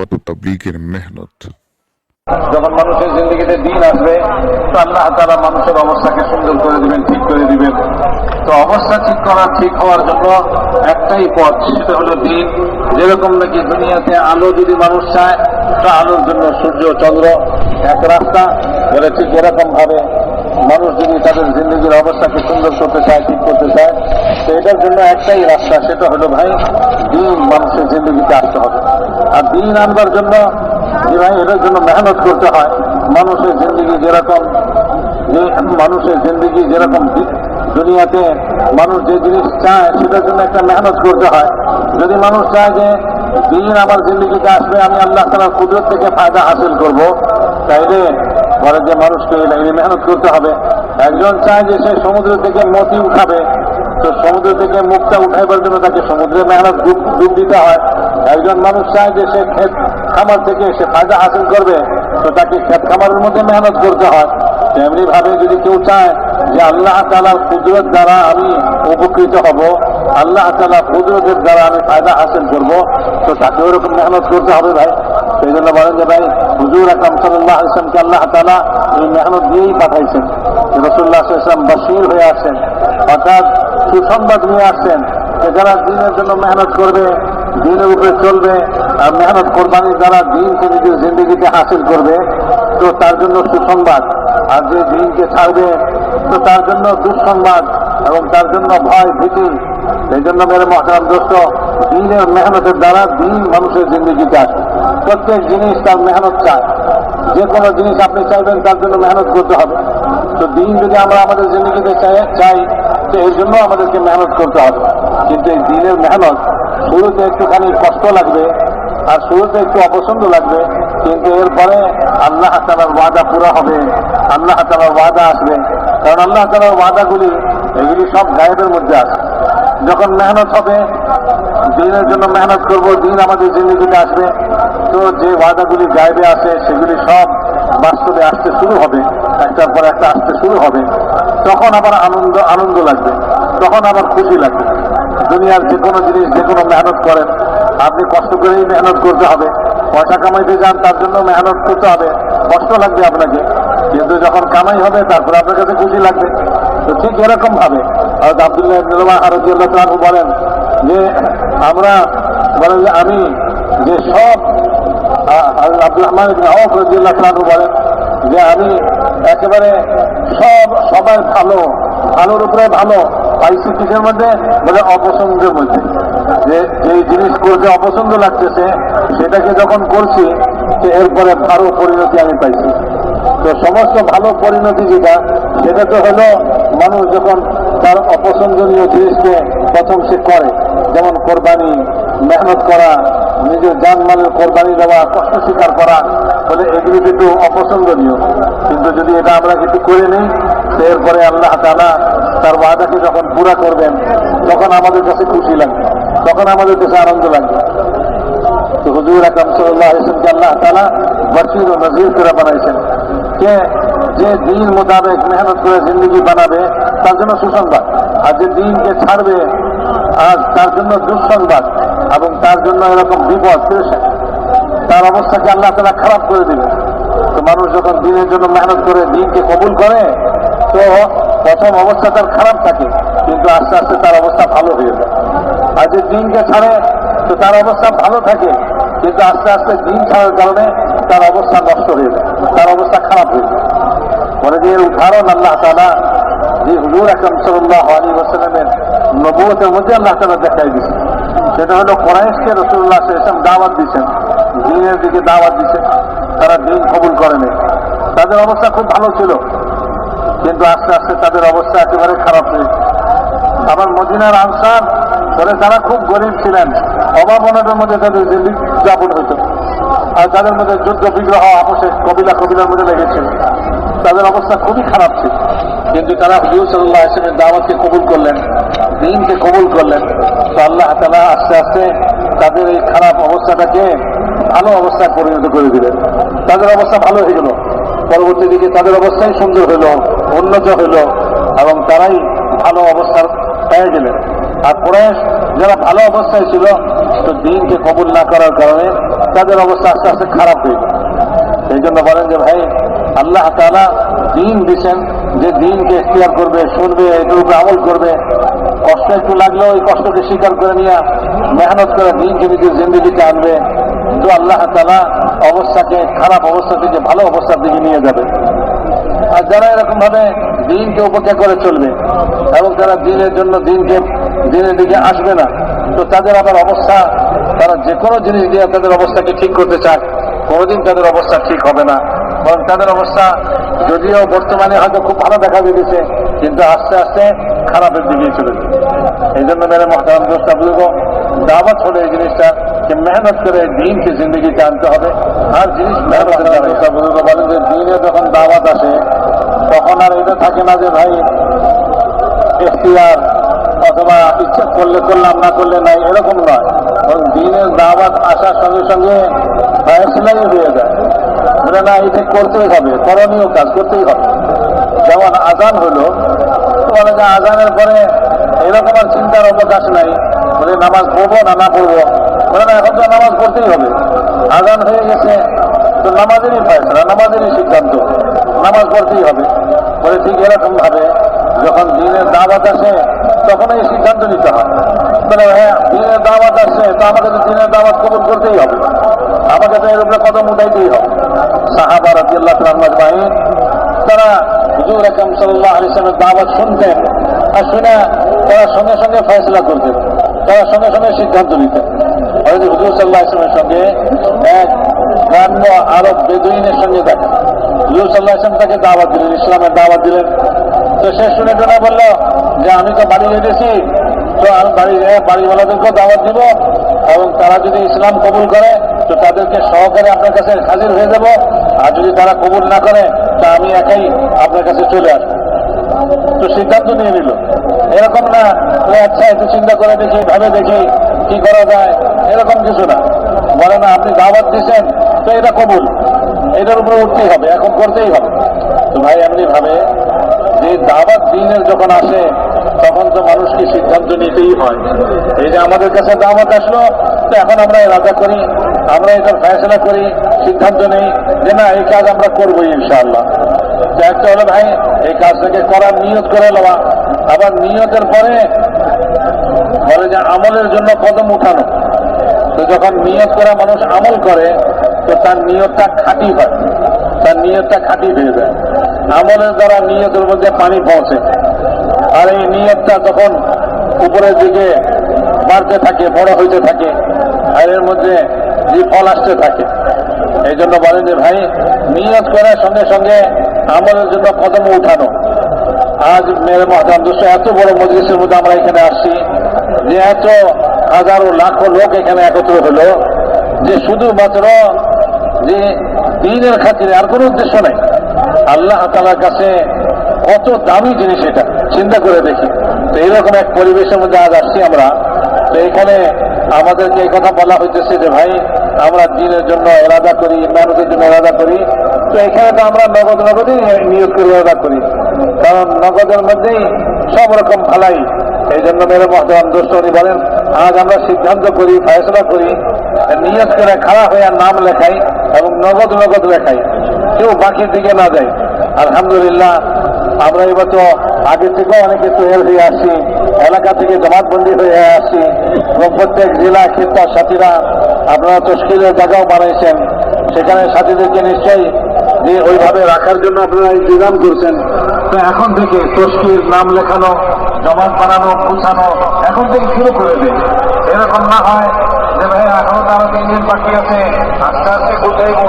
কত মেহনত। যখন মানুষের দিন আসবে, তো আল্লাহ তারা মানুষের অবস্থাকে সুন্দর করে দিবেন, ঠিক করে দিবেন। তো অবস্থা ঠিক করা, ঠিক হওয়ার জন্য একটাই পথ, সেটা হলো দিন। যেরকম নাকি দুনিয়াতে আলো যদি মানুষ চায়, তা আলোর জন্য সূর্য, চন্দ্র এক রাস্তা। বলে ঠিক এরকম ভাবে মানুষ যদি তাদের জিন্দগির অবস্থাকে সুন্দর করতে চায়, ঠিক করতে চায় এটার জন্য একটাই রাস্তা, সেটা হলো ভাই দিন মানুষের জিন্দগিতে আসতে হবে। আর দিন আনবার জন্য যে ভাই এটার জন্য মেহনত করতে হয়। মানুষের জিন্দগি যেরকম, যে মানুষের জিন্দগি যেরকম দুনিয়াতে মানুষ যে জিনিস চায়, সেটার জন্য একটা মেহনত করতে হয়। যদি মানুষ চায় যে, দিন আমার জিন্দগিতে আসবে, আমি আল্লাহ তালার কুদরত থেকে ফায়দা হাসিল করব, তাইলে বলে যে মানুষকে মেহনত করতে হবে। একজন চায় যে সে সমুদ্র থেকে মতি উঠাবে তো সমুদ্র থেকে মুখটা উঠাইবার জন্য তাকে সমুদ্রে মেহনত ডুব দিতে হয়। একজন মানুষ চায় যে সে ক্ষেত খামার থেকে সে ফায়দা হাসিল করবে, তো তাকে ক্ষেত খামারের মধ্যে মেহনত করতে হয়। তেমনি ভাবে যদি কেউ চায় যে আল্লাহ তালার কুদরত দ্বারা আমি উপকৃত হব, আল্লাহ তালা কুদরতের দ্বারা আমি ফায়দা হাসিল করব, তো তাকে ওরকম মেহনত করতে হবে ভাই। সেই জন্য বলেন যে ভাই, হুজুর আকরম সাল্লাহ ইসলামকে আল্লাহ তালা এই মেহনত দিয়েই পাঠাইছেন। রসুল্লাহ ইসলাম বসির হয়ে আছেন অর্থাৎ সুসংবাদ নিয়ে আসছেন যে যারা দিনের জন্য মেহনত করবে, দিনের উপরে চলবে, আর মেহনত কোরবানির দ্বারা দিনকে নিজের জিন্দগিতে হাসিল করবে, তো তার জন্য সুসংবাদ। আর যে দিনকে ছাড়বে, তো তার জন্য দুঃসংবাদ এবং তার জন্য ভয় ভীতি। এই জন্য মেরে মহারাম দোস্ত, দিনের মেহনতের দ্বারা দিন মানুষের জিন্দগিতে আসে। প্রত্যেক জিনিস তার মেহনত চায়। যে কোনো জিনিস আপনি চাইবেন, তার জন্য মেহনত করতে হবে। তো দিন যদি আমরা আমাদের জিন্দগিতে চাই তো এর জন্য আমাদেরকে মেহনত করতে হবে। কিন্তু এই দিনের মেহনত শুরুতে একটুখানি কষ্ট লাগবে আর শুরুতে একটু অপছন্দ লাগবে। কিন্তু এরপরে আল্লাহ তালার ওয়াদা পুরা হবে, আল্লাহ তালার ওয়াদা আসবে। কারণ আল্লাহ তালার ওয়াদাগুলি, এগুলি সব গায়েবের মধ্যে আছে। যখন মেহনত হবে, দিনের জন্য মেহনত করব, দিন আমাদের জিন্দগিতে আসবে। তো যে ওয়াদাগুলি গায়েবে আছে, সেগুলি সব বাস্তবে আসতে শুরু হবে একটার পর একটা আসতে শুরু হবে, তখন আবার আনন্দ আনন্দ লাগবে, তখন আবার খুশি লাগবে। দুনিয়ার যে কোনো জিনিস, যে কোনো মেহনত করেন, আপনি কষ্ট করেই মেহনত করতে হবে। পয়সা কামাইতে যান, তার জন্য মেহনত করতে হবে। কষ্ট লাগবে আপনাকে, কিন্তু যখন কামাই হবে, তারপরে আপনার কাছে খুশি লাগবে। তো ঠিক এরকম ভাবে আবদুল্লাহ আরজুল্লাহ তালু বলেন যে, আমরা, বলেন যে আমি যে সব আব্দুল ইবনে আমি একেবারে সব সবাই ভালো ভালো পাইছি কিসের মধ্যে বলে অপছন্দের মধ্যে যে যে জিনিস করতে অপছন্দ লাগতেছে, সেটাকে যখন করছি এরপরে ভালো পরিণতি আমি পাইছি। তো সমস্ত ভালো পরিণতি যেটা, সেটা তো হলো মানুষ যখন তার অপছন্দনীয় জিনিসকে প্রথম সে করে, যেমন কোরবানি মেহনত করা, নিজের জানমালের কোরবানি দেওয়া, কষ্ট স্বীকার করা, বলে এগুলি কিন্তু অপছন্দনীয়। কিন্তু যদি এটা আমরা কিছু করে নিই এরপরে আল্লাহ তালা তার ওয়াদাকে যখন পুরা করবেন, তখন আমাদের কাছে খুশি লাগবে, তখন আমাদের কাছে আনন্দ লাগবে। তো হুজুর আকরম সাল্লাহ ইসলামকে আল্লাহ তালা বসির ও নজির করে বানাইছেন। কে যে দিন মোতাবেক মেহনত করে জিন্দগি বানাবে, তার জন্য সুসংবাদ। আর যে দিনকে ছাড়বে আর তার জন্য দুঃসংবাদ। এবং তার জন্য এরকম বিপদ তার অবস্থাকে আল্লাহ তালা খারাপ করে দিবে। তো মানুষ যখন দিনের জন্য মেহনত করে, দিনকে কবুল করে, তো প্রথম অবস্থা তার খারাপ থাকে, কিন্তু আস্তে আস্তে তার অবস্থা ভালো হয়ে যায়। আর যে দিনকে ছাড়ে, তো তার অবস্থা ভালো থাকে, কিন্তু আস্তে আস্তে দিন ছাড়ার কারণে তার অবস্থা নষ্ট হয়ে যায়, তার অবস্থা খারাপ হয়ে যায়। পরে যে উদাহরণ আল্লাহ তালা যে হুজুর আকরম সাল্লাহ আলী ওসালামের নবুয়তের মধ্যে আল্লাহ তালা দেখাই দিচ্ছে সেটা হলো কোরআশকে রসুল্লাহ ইসলাম দাওয়াত দিচ্ছেন দিনের দিকে দাওয়াত দিচ্ছেন তারা দিন কবুল করেনি। তাদের অবস্থা খুব ভালো ছিল, কিন্তু আস্তে আস্তে তাদের অবস্থা একেবারে খারাপ হয়েছে আবার মদিনার আনসার পরে তারা খুব গরিব ছিলেন, অভাব অনটের মধ্যে তাদের যাপন হইত আর তাদের মধ্যে যুদ্ধ, বিগ্রহ আপসে কবিলা কবিলার মধ্যে লেগেছিল তাদের অবস্থা খুবই খারাপ ছিল, কিন্তু তারা হুজুর সাল্লাহ দাওয়াতকে কবুল করলেন। দিনকে কবুল করলেন। তো আল্লাহ তালা আস্তে আস্তে তাদের এই খারাপ অবস্থাটাকে ভালো অবস্থায় পরিণত করে দিলেন। তাদের অবস্থা ভালো হয়ে গেল। পরবর্তী দিকে তাদের অবস্থাই সুন্দর হইল উন্নত হইল এবং তারাই ভালো অবস্থার পেয়ে গেলেন। আর কুরাইশ যারা ভালো অবস্থায় ছিল, তো দিনকে কবুল না করার কারণে তাদের অবস্থা আস্তে আস্তে খারাপ হয়ে যায় এই জন্য বলেন যে, ভাই, আল্লাহ তালা দিন দিচ্ছেন যে দিনকে এখতিয়ার করবে, শুনবে এটার উপরে আমল করবে, কষ্ট একটু লাগলেও ওই কষ্টকে স্বীকার করে নিয়ে মেহনত করে দিনকে নিজের জিন্দগিতে আনবে। তো আল্লাহ তালা অবস্থাকে, খারাপ অবস্থা থেকে ভালো অবস্থার দিকে নিয়ে যাবে। আর যারা এরকম ভাবে দিনকে উপেক্ষা করে চলবে এবং যারা দিনের জন্য দিনকে, দিনের দিকে আসবে না, তো তাদের আবার অবস্থা, তারা যে কোনো জিনিস দিয়ে তাদের অবস্থাকে ঠিক করতে চায়, কোনোদিন তাদের অবস্থা ঠিক হবে না। কারণ তাদের অবস্থা যদিও বর্তমানে হয়তো খুব ভালো দেখা দিয়েছে কিন্তু আস্তে আস্তে খারাপের দিকেই চলে এই জন্য মেরে মহতারাম দোস্তা বুঝব দাওয়াত হলো এই জিনিসটা যে মেহনত করে দিনকে জিন্দগিতে আনতে হবে। আর জিনিস মেহনত বলেন যে দিনে যখন দাওয়াত আসে তখন আর এটা থাকে না যে ভাই এখতিয়ার অথবা ইচ্ছা করলে করলাম না করলে নাই এরকম নয়। দিনের দাওয়াত আসার সঙ্গে সঙ্গে ফয়সলাই হয়ে যায়। বলে না এটা করতেই হবে, করণীয় কাজ করতেই হবে। যেমন আজান হলো যে আজানের পরে এরকম আর চিন্তার অবকাশ নাই, বলে নামাজ পড়ব না না পড়ব। বলে না, এখন তো নামাজ পড়তেই হবে। আজান হয়ে গেছে, তো নামাজেরই ফয়সলা নামাজেরই সিদ্ধান্ত। নামাজ পড়তেই হবে। বলে ঠিক এরকম ভাবে যখন দিনের দাওয়াত আসে তখন এই সিদ্ধান্ত নিতে হয়। বলে হ্যাঁ দিনের দাওয়াত তো আমাকে তো দিনের দাওয়াত কবুল করতেই হবে। আমাকে তো এর উপরে কদম উঠাইতেই হবে। সাহাবা রাজি আল্লাহ তারা হুজুর আকরম সাল্লাহ আলিসের দাওয়াত শুনতেন আর শুনে তারা সঙ্গে সঙ্গে ফয়সলা করতেন, তারা সঙ্গে সঙ্গে সিদ্ধান্ত নিতেন। হয়তো হুজুর সাল্লাহ ইসলামের সঙ্গে এক গ্রাম্য আরব বেদুইনের সঙ্গে দেখা। হুজুর সাল্লাহ ইসলাম তাকে দাওয়াত দিলেন, ইসলামের দাওয়াত দিলেন। তো সে শুনে টোনা বলল, যে আমি তো বাড়ি রেখেছি তো আমি বাড়ি বাড়িওয়ালাদেরকেও দাওয়াত দিব এবং তারা যদি ইসলাম কবুল করে, তো তাদেরকে সহকারে আপনার কাছে হাজির হয়ে যাব। আর যদি তারা কবুল না করে, তা আমি একাই আপনার কাছে চলে আসব। তো সিদ্ধান্ত নিয়ে নিল। এরকম না আচ্ছা একটু চিন্তা করে দেখি, ভাবে দেখি কি করা যায়। এরকম কিছু না। বলে, না, আপনি দাওয়াত দিচ্ছেন তো এটা কবুল। এটার উপরে উঠতেই হবে, এখন করতেই হবে। তো ভাই এমনি ভাবে যে দাওয়াত দিনের যখন আসে তখন তো মানুষকে সিদ্ধান্ত নিতেই হয়। এই যে আমাদের কাছে দাওয়াত আসলো, তো এখন আমরা রাজা করি, আমরা এটার ফেসলা করি, সিদ্ধান্ত নেই যে না, এই কাজ আমরা করবোই ইনশাআল্লাহ। তো একটা হলো, ভাই, এই কাজটাকে করার নিয়ত করে নেওয়া আবার নিয়তের পরে বলে যে আমলের জন্য কদম উঠানো। তো যখন নিয়ত করা মানুষ আমল করে, তো তার নিয়তটা খাঁটি হয়, তার নিয়তটা খাঁটি হয়ে যায়। আমলের দ্বারা নিয়তের মধ্যে পানি পৌঁছে। আর এই নিয়তটা তখন উপরের দিকে বাড়তে থাকে, বড় হইতে থাকে আর এর মধ্যে যে ফল আসতে থাকে। এই জন্য বলেন যে, ভাই, নিয়ত করার সঙ্গে সঙ্গে আমলের জন্য কদম উঠানো। আজ মেরে মহাদান দুশো এত বড় মজলিসের মধ্যে আমরা এখানে আসছি যে, এত হাজারো লাখো লোক এখানে একত্র হলো যে, শুধুমাত্র যে দিনের খাতিরে আর কোনো উদ্দেশ্য নাই। আল্লাহ তালার কাছে কত দামি জিনিস এটা। চিন্তা করে দেখি। তো এইরকম এক পরিবেশের মধ্যে আজ আসছি আমরা। তো এখানে আমাদেরকে এই কথা বলা হইতেছে যে, ভাই, আমরা দিনের জন্য এরাদা করি মেহনতের জন্য এরাদা করি। তো এখানে তো আমরা নগদ নগদই নিয়োগ করে এরাদা করি। কারণ নগদের মধ্যেই সব রকম ভালাই এই জন্য মেরে দোস্ত উনি বলেন, আজ আমরা সিদ্ধান্ত করি, ফয়সলা করি নিয়ত করে খারাপ হয়ে নাম লেখাই এবং নগদ নগদ লেখাই। কেউ বাকির দিকে না যায়। আলহামদুলিল্লাহ আমরা এবার তো আগে থেকেও অনেকে তৈরি হয়ে আসছি, এলাকা থেকে জমাতবন্দি হয়ে আসছি, এবং প্রত্যেক জেলা ক্ষেত্র সাথীরা আপনারা তস্কিলের জায়গাও বানাইছেন, সেখানে সাথীদেরকে নিশ্চয়ই যে ওইভাবে রাখার জন্য আপনারা ইন্তজাম করছেন। তো এখন থেকে তস্কির নাম লেখানো জমাত বানানো, গুছানো, এখন থেকে শুরু করে দিন। এরকম না হয় যে ভাই, এখনও তো আরও তিন দিন বাকি আছে, আস্তে আস্তে গুছাইব।